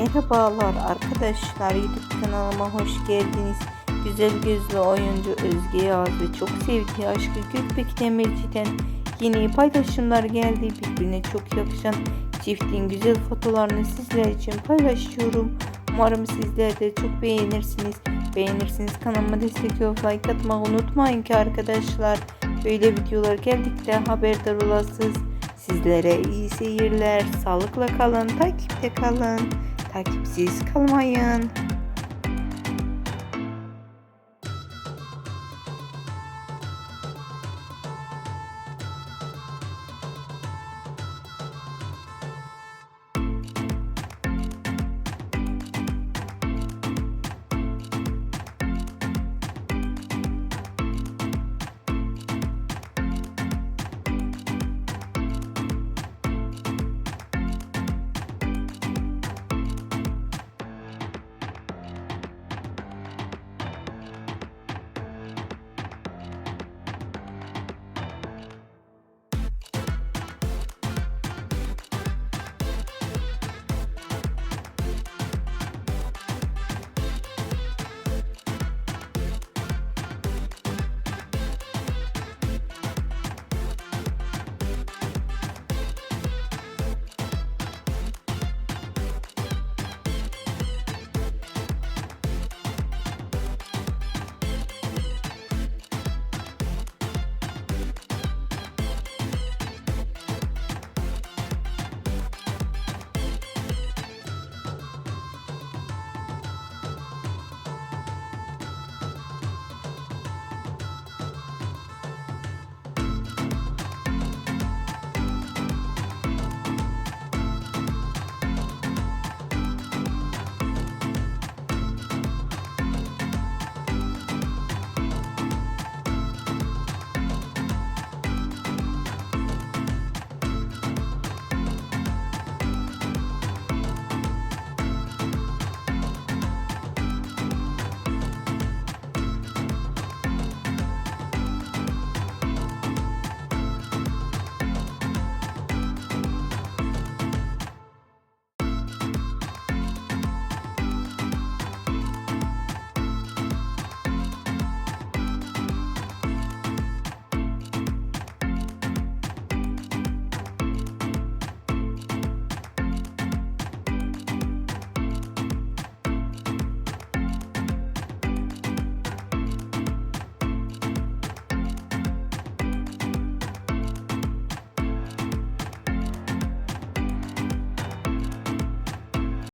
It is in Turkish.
Merhabalar arkadaşlar YouTube kanalıma hoş geldiniz. Güzel gözlü oyuncu Özge Yağız ve çok sevdiği aşkı Gökbek Demirci'den yeni paylaşımlar geldi. Birbirine çok yakışan çiftin güzel fotolarını sizler için paylaşıyorum. Umarım sizler de çok beğenirsiniz. Beğenirsiniz kanalıma destek olup like atmayı unutmayın ki arkadaşlar. Böyle videolar geldikçe haberdar olasınız. Sizlere iyi seyirler. Sağlıkla kalın, takipte kalın. Takipsiz kalmayın.